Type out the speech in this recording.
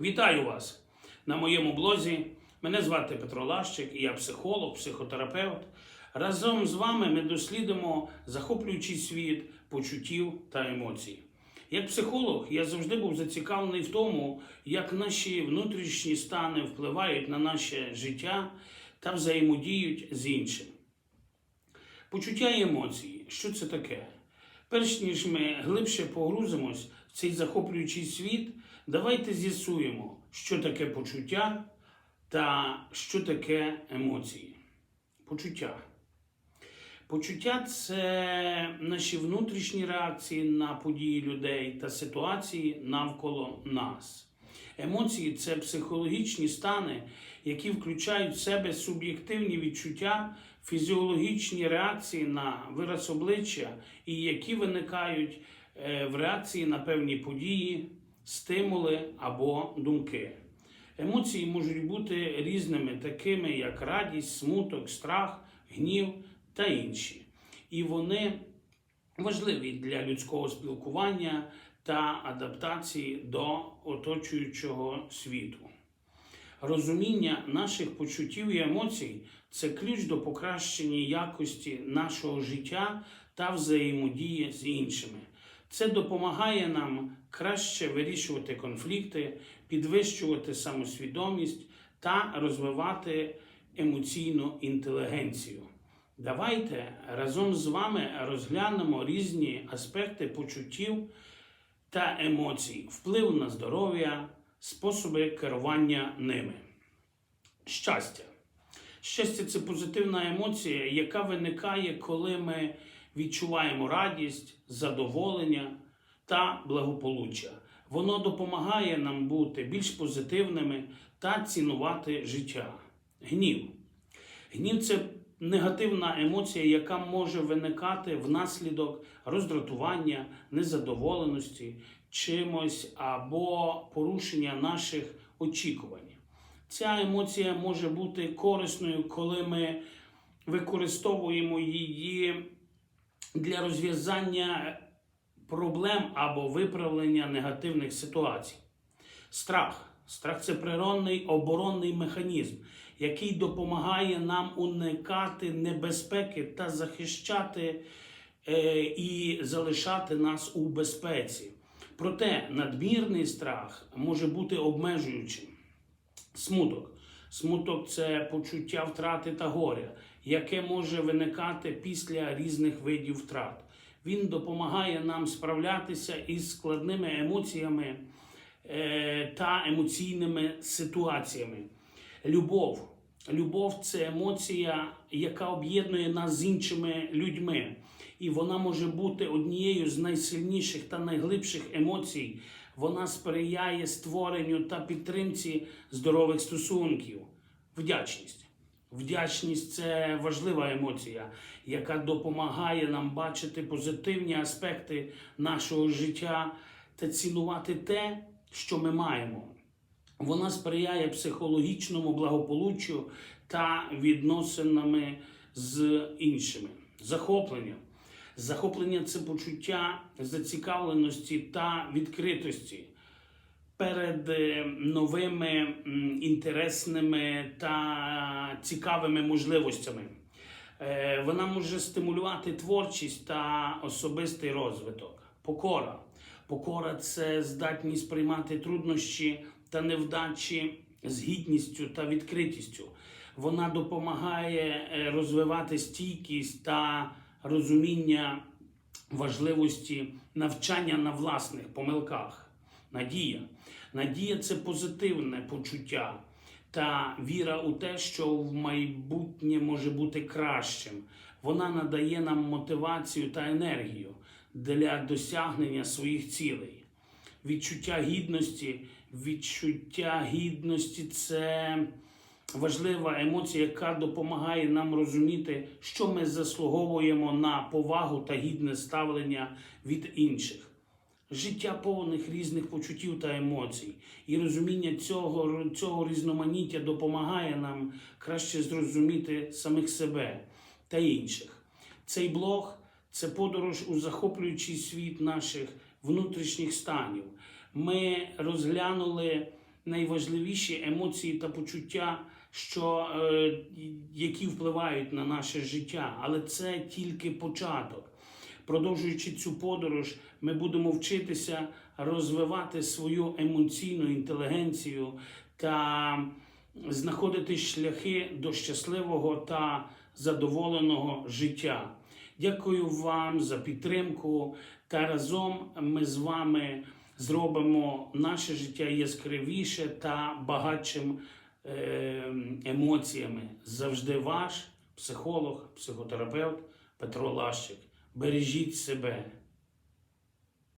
Вітаю вас на моєму блозі. Мене звати Петро Лащик, і я психолог, психотерапевт. Разом з вами ми дослідимо захоплюючий світ почуттів та емоцій. Як психолог, я завжди був зацікавлений в тому, як наші внутрішні стани впливають на наше життя та взаємодіють з іншим. Почуття і емоції. Що це таке? Перш ніж ми глибше погрузимось в цей захоплюючий світ, давайте з'ясуємо, що таке почуття та що таке емоції. Почуття. Почуття це наші внутрішні реакції на події людей та ситуації навколо нас. Емоції це психологічні стани, які включають в себе суб'єктивні відчуття, фізіологічні реакції на вираз обличчя і які виникають е, в реакції на певні події, стимули або думки. Емоції можуть бути різними, такими як радість, смуток, страх, гнів та інші. І вони важливі для людського спілкування та адаптації до оточуючого світу. Розуміння наших почуттів і емоцій це ключ до покращення якості нашого життя та взаємодії з іншими. Це допомагає нам краще вирішувати конфлікти, підвищувати самосвідомість та розвивати емоційну інтелігенцію. Давайте разом з вами розглянемо різні аспекти почуттів та емоцій, вплив на здоров'я, способи керування ними. Щастя. Щастя це позитивна емоція, яка виникає, коли ми відчуваємо радість, задоволення та благополуччя. Воно допомагає нам бути більш позитивними та цінувати життя. Гнів. Гнів це негативна емоція, яка може виникати внаслідок роздратування, незадоволеності чимось або порушення наших очікувань. Ця емоція може бути корисною, коли ми використовуємо її для розв'язання проблем або виправлення негативних ситуацій. Страх. Страх це природний оборонний механізм, який допомагає нам уникати небезпеки та захищати е, і залишати нас у безпеці. Проте надмірний страх може бути обмежуючим. Смуток. Смуток це почуття втрати та горя, яке може виникати після різних видів втрат. Він допомагає нам справлятися із складними емоціями е, та емоційними ситуаціями. Любов. Любов це емоція, яка об'єднує нас з іншими людьми. І вона може бути однією з найсильніших та найглибших емоцій. Вона сприяє створенню та підтримці здорових стосунків. Вдячність. Вдячність це важлива емоція, яка допомагає нам бачити позитивні аспекти нашого життя та цінувати те, що ми маємо. Вона сприяє психологічному благополуччю та відносинами з іншими. Захоплення. Захоплення це почуття зацікавленості та відкритості перед е, новими інтересними та цікавими можливостями. Е, Вона може стимулювати творчість та особистий розвиток. Покора. Покора це здатність приймати труднощі та невдачі з гідністю та відкритістю. Вона допомагає е, розвивати стійкість та розуміння важливості навчання на власних помилках. Надія. Надія це позитивне почуття та віра у те, що в майбутнє може бути кращим. Вона надає нам мотивацію та енергію для досягнення своїх цілей. Відчуття гідності, відчуття гідності це важлива емоція, яка допомагає нам розуміти, що ми заслуговуємо на повагу та гідне ставлення від інших. Життя повних різних почуттів та емоцій, і розуміння цього, цього різноманіття допомагає нам краще зрозуміти самих себе та інших. Цей блог це подорож у захоплюючий світ наших внутрішніх станів. Ми розглянули найважливіші емоції та почуття, що, е, які впливають на наше життя. Але це тільки початок. Продовжуючи цю подорож, ми будемо вчитися розвивати свою емоційну інтелігенцію та знаходити шляхи до щасливого та задоволеного життя. Дякую вам за підтримку. Та разом ми з вами зробимо наше життя яскравіше та багатшим емоціями. Завжди ваш психолог, психотерапевт Петро Лащик. Бережіть себе.